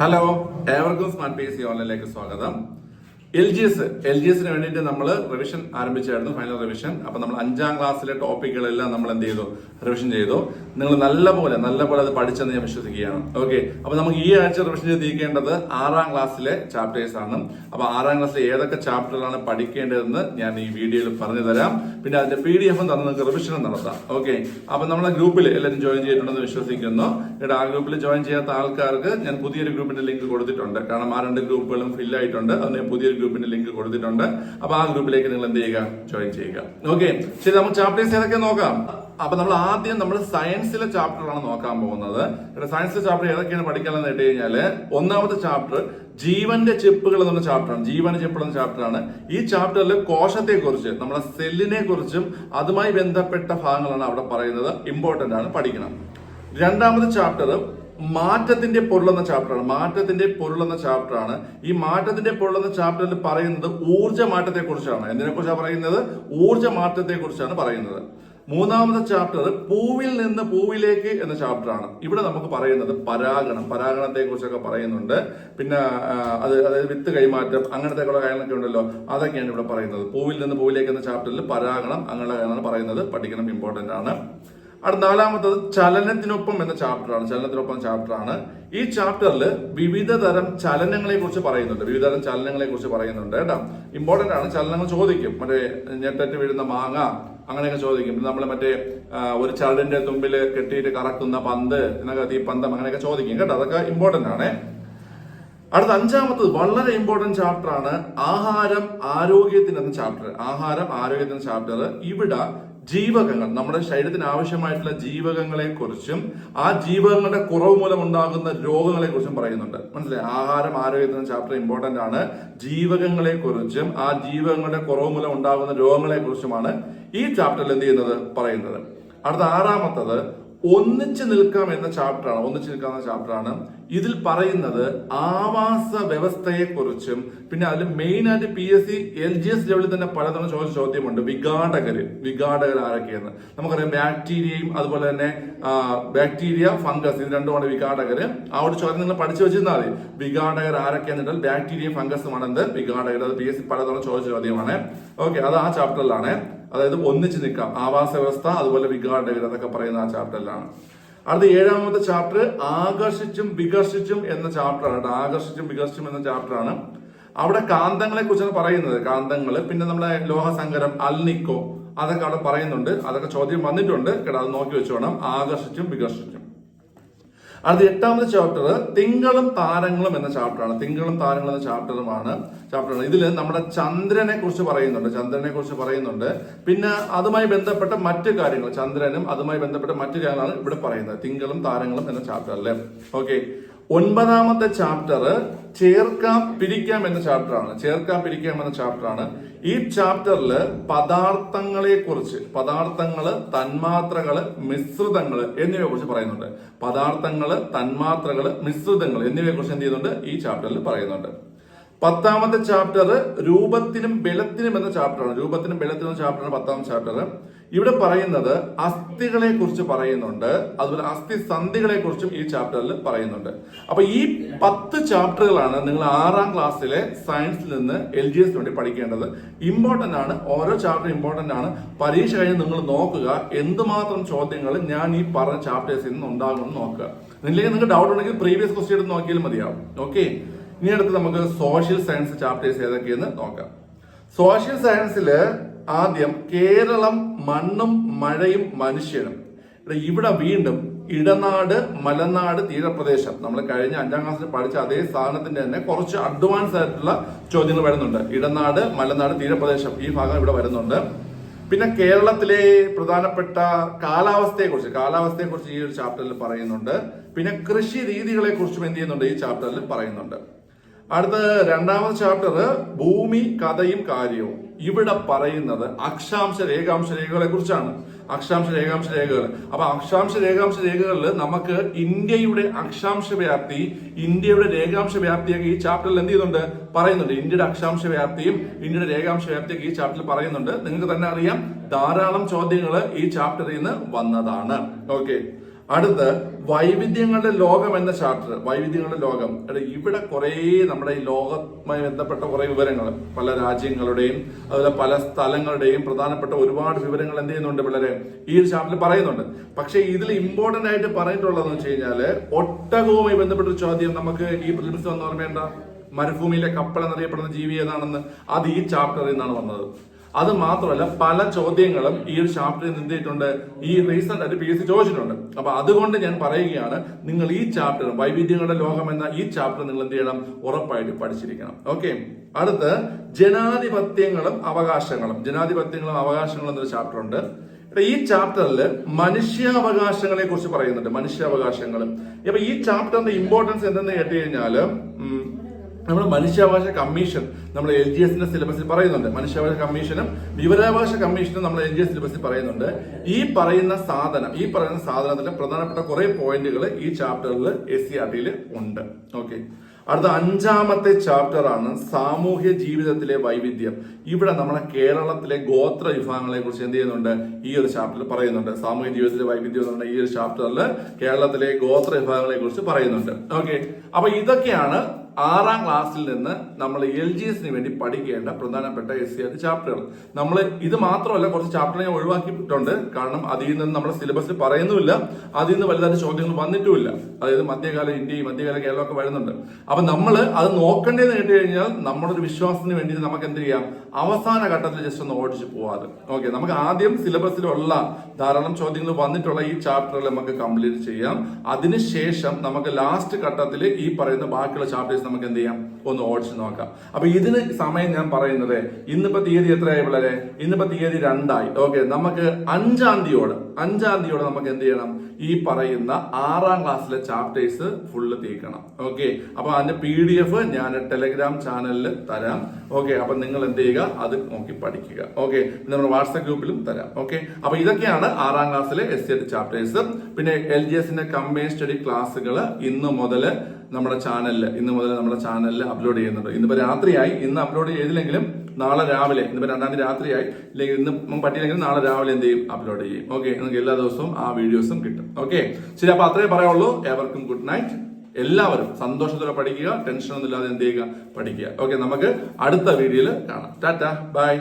Hello ഏവർക്കും smart P C ഓൺലൈനിലേക്ക് സ്വാഗതം. L G S L G എസിന് വേണ്ടിയിട്ട് നമ്മൾ റിവിഷൻ ആരംഭിച്ചായിരുന്നു ഫൈനൽ റിവിഷൻ അപ്പൊ നമ്മൾ അഞ്ചാം ക്ലാസ്സിലെ ടോപ്പിക്കുകളെല്ലാം നമ്മൾ എന്ത് ചെയ്തു? റിവിഷൻ ചെയ്തു. നിങ്ങൾ നല്ല പോലെ നല്ല പോലെ അത് പഠിച്ചെന്ന് ഞാൻ വിശ്വസിക്കുകയാണ്. ഓക്കെ അപ്പൊ നമുക്ക് ഈ ആഴ്ച റിവിഷൻ ചെയ്തിരിക്കേണ്ടത് ആറാം ക്ലാസ്സിലെ ചാപ്റ്റേഴ്സ് ആണ്. അപ്പൊ ആറാം ക്ലാസ്സിലെ ഏതൊക്കെ ചാപ്റ്ററാണ് പഠിക്കേണ്ടതെന്ന് ഞാൻ ഈ വീഡിയോയിൽ പറഞ്ഞു തരാം പിന്നെ അതിന്റെ പി ഡി എഫും തന്നെ നിങ്ങൾക്ക് റിവിഷനും നടത്താം. ഓക്കെ അപ്പൊ നമ്മളെ ഗ്രൂപ്പിൽ എല്ലാവരും ജോയിൻ ചെയ്തിട്ടുണ്ടെന്ന് വിശ്വസിക്കുന്നു. ഇവിടെ ആ ഗ്രൂപ്പിൽ ജോയിൻ ചെയ്യാത്ത ആൾക്കാർക്ക് ഞാൻ പുതിയൊരു ഗ്രൂപ്പിന്റെ ലിങ്ക് കൊടുത്തിട്ടുണ്ട്. കാരണം ആ രണ്ട് ഗ്രൂപ്പുകളും ഫിൽ ആയിട്ടുണ്ട്. അതിന് പുതിയൊരു ഗ്രൂപ്പിന്റെ ലിങ്ക് കൊടുത്തിട്ടുണ്ട്. അപ്പൊ ആ ഗ്രൂപ്പിലേക്ക് നിങ്ങൾ എന്ത് ചെയ്യുക? ജോയിൻ ചെയ്യുക. ഓക്കെ ശരി നമുക്ക് ചാപ്റ്റേഴ്സ് ഏതൊക്കെ നോക്കാം? അപ്പൊ നമ്മൾ ആദ്യം നമ്മൾ സയൻസിലെ ചാപ്റ്ററാണ് നോക്കാൻ പോകുന്നത്. സയൻസിലെ ചാപ്റ്റർ ഏതൊക്കെയാണ് പഠിക്കാനെന്ന് കേട്ട് കഴിഞ്ഞാൽ ഒന്നാമത്തെ ചാപ്റ്റർ ജീവന്റെ ചെപ്പുകൾ എന്ന ചാപ്റ്ററാണ് ജീവന്റെ ചെപ്പുകൾ എന്ന ചാപ്റ്ററാണ് ഈ ചാപ്റ്ററിൽ കോശത്തെ കുറിച്ച് നമ്മളെ സെല്ലിനെ കുറിച്ചും അതുമായി ബന്ധപ്പെട്ട ഭാഗങ്ങളാണ് അവിടെ പറയുന്നത്. ഇമ്പോർട്ടന്റ് ആണ്. പഠിക്കണം. രണ്ടാമത്തെ ചാപ്റ്റർ മാറ്റത്തിന്റെ പൊരുളെന്ന ചാപ്റ്ററാണ് മാറ്റത്തിന്റെ പൊരുളെന്ന ചാപ്റ്ററാണ് ഈ മാറ്റത്തിന്റെ പൊരുളെന്ന ചാപ്റ്ററിൽ പറയുന്നത് ഊർജ മാറ്റത്തെ കുറിച്ചാണ് എന്തിനെ കുറിച്ചാണ് പറയുന്നത്? ഊർജ മാറ്റത്തെ കുറിച്ചാണ് പറയുന്നത്. മൂന്നാമത്തെ ചാപ്റ്റർ പൂവിൽ നിന്ന് പൂവിലേക്ക് എന്ന ചാപ്റ്ററാണ് ഇവിടെ നമുക്ക് പറയുന്നത് പരാഗണം. പരാഗണത്തെ കുറിച്ചൊക്കെ പറയുന്നുണ്ട്. പിന്നെ അത് അതായത് വിത്ത് കൈമാറ്റം അങ്ങനത്തെ ഉള്ള കാര്യങ്ങളൊക്കെ ഉണ്ടല്ലോ. അതൊക്കെയാണ് ഇവിടെ പറയുന്നത്. പൂവിൽ നിന്ന് പൂവിലേക്ക് എന്ന ചാപ്റ്ററിൽ പരാഗണം അങ്ങനെയുള്ള കാര്യങ്ങളാണ് പറയുന്നത്. പഠിക്കണം ഇമ്പോർട്ടന്റ് ആണ്. അടുത്ത നാലാമത്തത് ചലനത്തിനൊപ്പം എന്ന ചാപ്റ്ററാണ്. ചലനത്തിനൊപ്പം ചാപ്റ്ററാണ്. ഈ ചാപ്റ്ററിൽ വിവിധ തരം ചലനങ്ങളെ കുറിച്ച് പറയുന്നുണ്ട്. വിവിധ തരം ചലനങ്ങളെ കുറിച്ച് പറയുന്നുണ്ട് കേട്ടോ. ഇമ്പോർട്ടന്റ് ആണ്. ചലനങ്ങൾ ചോദിക്കും. മറ്റേ ഞെട്ടറ്റ് വീഴുന്ന മാങ്ങ അങ്ങനെയൊക്കെ ചോദിക്കും. നമ്മൾ മറ്റേ ഒരു ചരടിന്റെ തുമ്പിൽ കെട്ടിയിട്ട് കറക്കുന്ന പന്ത് എന്നൊക്കെ തീപ്പന്തം അങ്ങനെയൊക്കെ ചോദിക്കും കേട്ടോ. അതൊക്കെ ഇമ്പോർട്ടന്റ് ആണ്. അടുത്ത അഞ്ചാമത്തത് വളരെ ഇമ്പോർട്ടന്റ് ചാപ്റ്റർ ആണ്. ആഹാരം ആരോഗ്യത്തിന് എന്ന ചാപ്റ്റർ ആഹാരം ആരോഗ്യത്തിന് ചാപ്റ്റർ ഇവിടെ ജീവകങ്ങൾ നമ്മുടെ ശരീരത്തിന് ആവശ്യമായിട്ടുള്ള ജീവകങ്ങളെ കുറിച്ചും ആ ജീവകങ്ങളുടെ കുറവ് മൂലം ഉണ്ടാകുന്ന രോഗങ്ങളെ കുറിച്ചും പറയുന്നുണ്ട്. മനസ്സിലായി? ആഹാരം ആരോഗ്യത്തിന് ചാപ്റ്റർ ഇമ്പോർട്ടന്റ് ആണ്. ജീവകങ്ങളെ കുറിച്ചും ആ ജീവകങ്ങളുടെ കുറവ് മൂലം ഉണ്ടാകുന്ന രോഗങ്ങളെ കുറിച്ചുമാണ് ഈ ചാപ്റ്ററിൽ എന്ത് ചെയ്യുന്നത്? പറയുന്നത്. അടുത്ത ആറാമത്തത് ഒന്നിച്ചു നിൽക്കാം എന്ന ചാപ്റ്ററാണ് ഒന്നിച്ചു നിൽക്കാം എന്ന ചാപ്റ്ററാണ്. ഇതിൽ പറയുന്നത് ആവാസ വ്യവസ്ഥയെ കുറിച്ചും പിന്നെ അതിൽ മെയിൻ ആയിട്ട് P S C L G S ലെവലിൽ തന്നെ പലതരം ചോദിച്ച ചോദ്യമുണ്ട് വിഘാടകർ വിഘാടകർ ആരൊക്കെയെന്ന്. നമുക്കറിയാം ബാക്ടീരിയയും അതുപോലെ തന്നെ ബാക്ടീരിയ ഫംഗസ് ഇത് രണ്ടുമാണ് വിഘാടകർ ആ ഒരു ചോദ്യം നിങ്ങൾ പഠിച്ചു വെച്ചിരുന്നാൽ മതി. വിഘാടകർ ആരൊക്കെയെന്നിട്ടാൽ ബാക്ടീരിയ ഫംഗസുമാണ് എന്ത് വിഘാടകർ അത് പി എസ് സി പലതവണ ചോദിച്ച ചോദ്യമാണ്. ഓക്കെ അത് ആ ചാപ്റ്ററിലാണ്. അതായത് ഒന്നിച്ച് നിൽക്കാം. ആവാസ വ്യവസ്ഥ അതുപോലെ വിഘാടകർ എന്നൊക്കെ പറയുന്ന ആ ചാപ്റ്ററിലാണ്. അടുത്ത ഏഴാമത്തെ ചാപ്റ്റർ ആകർഷിച്ചും വികർഷിച്ചും എന്ന ചാപ്റ്ററാണ് കേട്ടോ. ആകർഷിച്ചും വികർഷിച്ചും എന്ന ചാപ്റ്ററാണ്. അവിടെ കാന്തങ്ങളെ കുറിച്ചാണ് പറയുന്നത്. കാന്തങ്ങൾ പിന്നെ നമ്മുടെ ലോഹസങ്കരം അൽനിക്കോ അതൊക്കെ അവിടെ പറയുന്നുണ്ട്. അതൊക്കെ ചോദ്യം വന്നിട്ടുണ്ട്. കേട്ടോ അത് നോക്കി വെച്ചോണം ആകർഷിച്ചും വികർഷിച്ചും. അടുത്ത എട്ടാമത് ചാപ്റ്റർ തിങ്കളും താരങ്ങളും എന്ന ചാപ്റ്ററാണ് തിങ്കളും താരങ്ങളും എന്ന ചാപ്റ്ററുമാണ് ചാപ്റ്ററാണ് ഇതിൽ നമ്മുടെ ചന്ദ്രനെ കുറിച്ച് പറയുന്നുണ്ട്. ചന്ദ്രനെ കുറിച്ച് പറയുന്നുണ്ട്. പിന്നെ അതുമായി ബന്ധപ്പെട്ട മറ്റു കാര്യങ്ങൾ ചന്ദ്രനും അതുമായി ബന്ധപ്പെട്ട മറ്റു കാര്യങ്ങളാണ് ഇവിടെ പറയുന്നത്. തിങ്കളും താരങ്ങളും എന്ന ചാപ്റ്ററിലെ ഓക്കെ ഒൻപതാമത്തെ ചാപ്റ്റർ ചേർക്കാം പിരിക്കാം എന്ന ചാപ്റ്ററാണ് ചേർക്കാം പിരിക്കാം എന്ന ചാപ്റ്ററാണ് ഈ ചാപ്റ്ററിൽ പദാർത്ഥങ്ങളെ കുറിച്ച് പദാർത്ഥങ്ങൾ തന്മാത്രകൾ മിശ്രിതങ്ങൾ എന്നിവയെ കുറിച്ച് പറയുന്നുണ്ട്. പദാർത്ഥങ്ങൾ തന്മാത്രകൾ മിശ്രിതങ്ങൾ എന്നിവയെ കുറിച്ച് എന്ത് ചെയ്യുന്നുണ്ട്? ഈ ചാപ്റ്ററിൽ പറയുന്നുണ്ട്. പത്താമത്തെ ചാപ്റ്റർ രൂപത്തിനും ബലത്തിനും എന്ന ചാപ്റ്ററാണ് രൂപത്തിനും ബലത്തിനും എന്ന ചാപ്റ്ററാണ് പത്താമത്തെ ചാപ്റ്റർ ഇവിടെ പറയുന്നത് അസ്ഥികളെ കുറിച്ച് പറയുന്നുണ്ട്. അതുപോലെ അസ്ഥി സന്ധികളെ കുറിച്ചും ഈ ചാപ്റ്ററിൽ പറയുന്നുണ്ട്. അപ്പൊ ഈ പത്ത് ചാപ്റ്ററുകളാണ് നിങ്ങൾ ആറാം ക്ലാസ്സിലെ സയൻസിൽ നിന്ന് എൽ ജി എസ് വേണ്ടി പഠിക്കേണ്ടത്. ഇമ്പോർട്ടന്റ് ആണ്. ഓരോ ചാപ്റ്റർ ഇമ്പോർട്ടന്റ് ആണ്. പരീക്ഷ കഴിഞ്ഞ് നിങ്ങൾ നോക്കുക. എന്തുമാത്രം ചോദ്യങ്ങൾ ഞാൻ ഈ പറഞ്ഞ ചാപ്റ്റേഴ്സിൽ നിന്ന് ഉണ്ടാകുമെന്ന് നോക്കുക. അല്ലെങ്കിൽ നിങ്ങൾക്ക് ഡൗട്ട് ഉണ്ടെങ്കിൽ പ്രീവിയസ് ക്വസ്റ്റ്യൻ നോക്കിയാലും മതിയാവും. ഓക്കെ ഇനി അടുത്ത് നമുക്ക് സോഷ്യൽ സയൻസ് ചാപ്റ്റേഴ്സ് ഏതൊക്കെയെന്ന് നോക്കാം. സോഷ്യൽ സയൻസിൽ ആദ്യം കേരളം മണ്ണും മഴയും മനുഷ്യനും. ഇവിടെ വീണ്ടും ഇടനാട് മലനാട് തീരപ്രദേശം. നമ്മൾ കഴിഞ്ഞ അഞ്ചാം ക്ലാസ്സിൽ പഠിച്ച അതേ സാധനത്തിന്റെ തന്നെ കുറച്ച് അഡ്വാൻസ് ആയിട്ടുള്ള ചോദ്യങ്ങൾ വരുന്നുണ്ട്. ഇടനാട് മലനാട് തീരപ്രദേശം ഈ ഭാഗം ഇവിടെ വരുന്നുണ്ട്. പിന്നെ കേരളത്തിലെ പ്രധാനപ്പെട്ട കാലാവസ്ഥയെ കുറിച്ച് കാലാവസ്ഥയെ കുറിച്ച് ഈ ഒരു ചാപ്റ്ററിൽ പറയുന്നുണ്ട്. പിന്നെ കൃഷി രീതികളെ കുറിച്ചും എന്ത് ചെയ്യുന്നുണ്ട് ഈ ചാപ്റ്ററിൽ പറയുന്നുണ്ട്. അടുത്ത രണ്ടാമത് ചാപ്റ്റർ ഭൂമി കഥയും കാര്യവും. ഇവിടെ പറയുന്നത് അക്ഷാംശ രേഖാംശ രേഖകളെ കുറിച്ചാണ്. അക്ഷാംശ രേഖാംശ രേഖകൾ. അപ്പൊ അക്ഷാംശ രേഖാംശ രേഖകളിൽ നമുക്ക് ഇന്ത്യയുടെ അക്ഷാംശ വ്യാപ്തി ഇന്ത്യയുടെ രേഖാംശ വ്യാപ്തിയൊക്കെ ഈ ചാപ്റ്ററിൽ എന്ത് ചെയ്യുന്നുണ്ട്? പറയുന്നുണ്ട്. ഇന്ത്യയുടെ അക്ഷാംശ വ്യാപ്തിയും ഇന്ത്യയുടെ രേഖാംശ വ്യാപ്തിയൊക്കെ ഈ ചാപ്റ്ററിൽ പറയുന്നുണ്ട്. നിങ്ങൾക്ക് തന്നെ അറിയാം. ധാരാളം ചോദ്യങ്ങൾ ഈ ചാപ്റ്ററിൽ നിന്ന് വന്നതാണ്. ഓക്കെ അടുത്ത് വൈവിധ്യങ്ങളുടെ ലോകം എന്ന ചാപ്റ്റർ വൈവിധ്യങ്ങളുടെ ലോകം. ഇവിടെ കുറേ നമ്മുടെ ഈ ലോകവുമായി ബന്ധപ്പെട്ട കുറെ വിവരങ്ങൾ. പല രാജ്യങ്ങളുടെയും അതുപോലെ പല സ്ഥലങ്ങളുടെയും പ്രധാനപ്പെട്ട ഒരുപാട് വിവരങ്ങൾ എന്ത് ചെയ്യുന്നുണ്ട് പിള്ളേരെ? ഈ ഒരു ചാപ്റ്ററിൽ പറയുന്നുണ്ട്. പക്ഷേ ഇതിൽ ഇമ്പോർട്ടന്റ് ആയിട്ട് പറഞ്ഞിട്ടുള്ളതെന്ന് വെച്ച് കഴിഞ്ഞാൽ ഒട്ടകവുമായി ബന്ധപ്പെട്ട ചോദ്യം നമുക്ക് ഈ പ്രിലിംസ് വന്ന് ഓർമ്മയുണ്ട? മരുഭൂമിയിലെ കപ്പൽ എന്നറിയപ്പെടുന്ന ജീവി ഏതാണെന്ന്? അത് ഈ ചാപ്റ്ററിൽ നിന്നാണ് വന്നത്. അത് മാത്രമല്ല പല ചോദ്യങ്ങളും ഈ ഒരു ചാപ്റ്ററിൽ നിന്ന് എന്ത് ഈ റീസെന്റ് ആയിട്ട് പി എസ് സി ചോദിച്ചിട്ടുണ്ട്. അപ്പൊ അതുകൊണ്ട് ഞാൻ പറയുകയാണ് നിങ്ങൾ ഈ ചാപ്റ്റർ വൈവിധ്യങ്ങളുടെ ലോകം എന്ന ഈ ചാപ്റ്റർ നിങ്ങൾ എന്ത് ചെയ്യണം? ഉറപ്പായിട്ട് പഠിച്ചിരിക്കണം. ഓക്കെ അടുത്ത് ജനാധിപത്യങ്ങളും അവകാശങ്ങളും. ജനാധിപത്യങ്ങളും അവകാശങ്ങളും എന്നൊരു ചാപ്റ്റർ ഉണ്ട്. ഈ ചാപ്റ്ററിൽ മനുഷ്യാവകാശങ്ങളെ കുറിച്ച് പറയുന്നുണ്ട്. മനുഷ്യാവകാശങ്ങൾ അപ്പൊ ഈ ചാപ്റ്ററിന്റെ ഇമ്പോർട്ടൻസ് എന്തെന്ന് കേട്ട് കഴിഞ്ഞാൽ ഉം, നമ്മുടെ മനുഷ്യാവകാശ കമ്മീഷൻ നമ്മൾ എൽ ജി എസിന്റെ സിലബസിൽ പറയുന്നുണ്ട്. മനുഷ്യാവകാശ കമ്മീഷനും വിവരാവകാശ കമ്മീഷനും നമ്മൾ എൽ ജി എസ് സിലബസിൽ പറയുന്നുണ്ട്. ഈ പറയുന്ന സാധനം ഈ പറയുന്ന സാധനത്തിന്റെ പ്രധാനപ്പെട്ട കുറെ പോയിന്റുകൾ ഈ ചാപ്റ്ററിൽ എസ് സി ആർ ടിയിൽ ഉണ്ട്. ഓക്കെ. അടുത്ത അഞ്ചാമത്തെ ചാപ്റ്റർ ആണ് സാമൂഹ്യ ജീവിതത്തിലെ വൈവിധ്യം. ഇവിടെ നമ്മുടെ കേരളത്തിലെ ഗോത്ര വിഭാഗങ്ങളെ കുറിച്ച് എന്ത് ചെയ്യുന്നുണ്ട്? ഈ ഒരു ചാപ്റ്ററിൽ പറയുന്നുണ്ട്. സാമൂഹ്യ ജീവിതത്തിലെ വൈവിധ്യം എന്ന് പറഞ്ഞ ഈ ഒരു ചാപ്റ്ററിൽ കേരളത്തിലെ ഗോത്ര വിഭാഗങ്ങളെ കുറിച്ച് പറയുന്നുണ്ട്. ഓക്കെ. അപ്പൊ ഇതൊക്കെയാണ് ആറാം ക്ലാസ്സിൽ നിന്ന് നമ്മൾ എൽ ജി എസിന് വേണ്ടി പഠിക്കേണ്ട പ്രധാനപ്പെട്ട എസ് സി ആർ ചാപ്റ്ററുകൾ നമ്മൾ ഇത് മാത്രമല്ല കുറച്ച് ചാപ്റ്റർ ഞാൻ ഒഴിവാക്കിയിട്ടുണ്ട്. കാരണം അതിൽ നിന്ന് നമ്മുടെ സിലബസിൽ പറയുന്നുമില്ല. അതിൽ നിന്ന് വലുതായിട്ട് ചോദ്യങ്ങൾ വന്നിട്ടുമില്ല. അതായത് മധ്യകാല ഇന്ത്യയും മധ്യകാല കേരളം ഒക്കെ വരുന്നുണ്ട്. അപ്പൊ നമ്മൾ അത് നോക്കേണ്ടതെന്ന് കേട്ട് കഴിഞ്ഞാൽ നമ്മുടെ ഒരു വിശ്വാസത്തിന് വേണ്ടി നമുക്ക് എന്ത് ചെയ്യാം? അവസാന ഘട്ടത്തിൽ ജസ്റ്റ് ഒന്ന് ഓടിച്ചു പോവാതെ. ഓക്കെ നമുക്ക് ആദ്യം സിലബസിലുള്ള ധാരാളം ചോദ്യങ്ങൾ വന്നിട്ടുള്ള ഈ ചാപ്റ്ററുകൾ നമുക്ക് കംപ്ലീറ്റ് ചെയ്യാം. അതിനുശേഷം നമുക്ക് ലാസ്റ്റ് ഘട്ടത്തിൽ ഈ പറയുന്ന ബാക്കിയുള്ള ചാപ്റ്റേഴ്സ് നമുക്ക് എന്ത് ചെയ്യാം ഒന്ന് ഓടിച്ച് നോക്കാം. അപ്പൊ ഇതിന് സമയം ഞാൻ പറയുന്നത് ഇന്നിപ്പോ തീയതി എത്രയായി പിള്ളേരെ? ഇന്നിപ്പോ തീയതി രണ്ടായി. ഓക്കെ നമുക്ക് അഞ്ചാം തീയതിയോട് അഞ്ചാം തീയോട് നമുക്ക് എന്ത് ചെയ്യണം ഈ പറയുന്ന ആറാം ക്ലാസ്സിലെ ചാപ്റ്റേഴ്സ് ഫുള്ള് തീക്കണം. ഓക്കെ അപ്പൊ അതിന്റെ പി ഡി എഫ് ഞാൻ ടെലഗ്രാം ചാനലിൽ തരാം. ഓക്കെ അപ്പൊ നിങ്ങൾ എന്ത് ചെയ്യുക അത് നോക്കി പഠിക്കുക. ഓക്കെ നമ്മുടെ വാട്സ്ആപ്പ് ഗ്രൂപ്പിലും തരാം. ഓക്കെ അപ്പൊ ഇതൊക്കെയാണ് ആറാം ക്ലാസ്സിലെ എസ് സി ചാപ്റ്റേഴ്സ് പിന്നെ എൽ ജി എസിന്റെ കമ്പൈൻ സ്റ്റഡി ക്ലാസ്സുകൾ ഇന്ന് മുതൽ നമ്മുടെ ചാനലിൽ ഇന്ന് മുതൽ നമ്മുടെ ചാനലിൽ അപ്ലോഡ് ചെയ്യുന്നുണ്ട്. ഇന്നിപ്പോ രാത്രിയായി. ഇന്ന് അപ്ലോഡ് ചെയ്തില്ലെങ്കിലും നാളെ രാവിലെ ഇന്നിപ്പോ രണ്ടാം തീയതി രാത്രിയായി. അല്ലെങ്കിൽ ഇന്ന് പറ്റിയില്ലെങ്കിലും നാളെ രാവിലെ എന്ത് ചെയ്യും? അപ്ലോഡ് ചെയ്യും. ഓക്കെ നിങ്ങൾക്ക് എല്ലാ ദിവസവും ആ വീഡിയോസും കിട്ടും. ഓക്കെ ശരി അപ്പൊ അത്രേ പറയുള്ളൂ. എവർക്കും ഗുഡ് നൈറ്റ് എല്ലാവരും സന്തോഷത്തോടെ പഠിക്കുക. ഇല്ലാതെ എന്ത് ചെയ്യുക? പഠിക്കുക. ഓക്കെ നമുക്ക് അടുത്ത വീഡിയോയിൽ കാണാം. ടാറ്റ ബൈ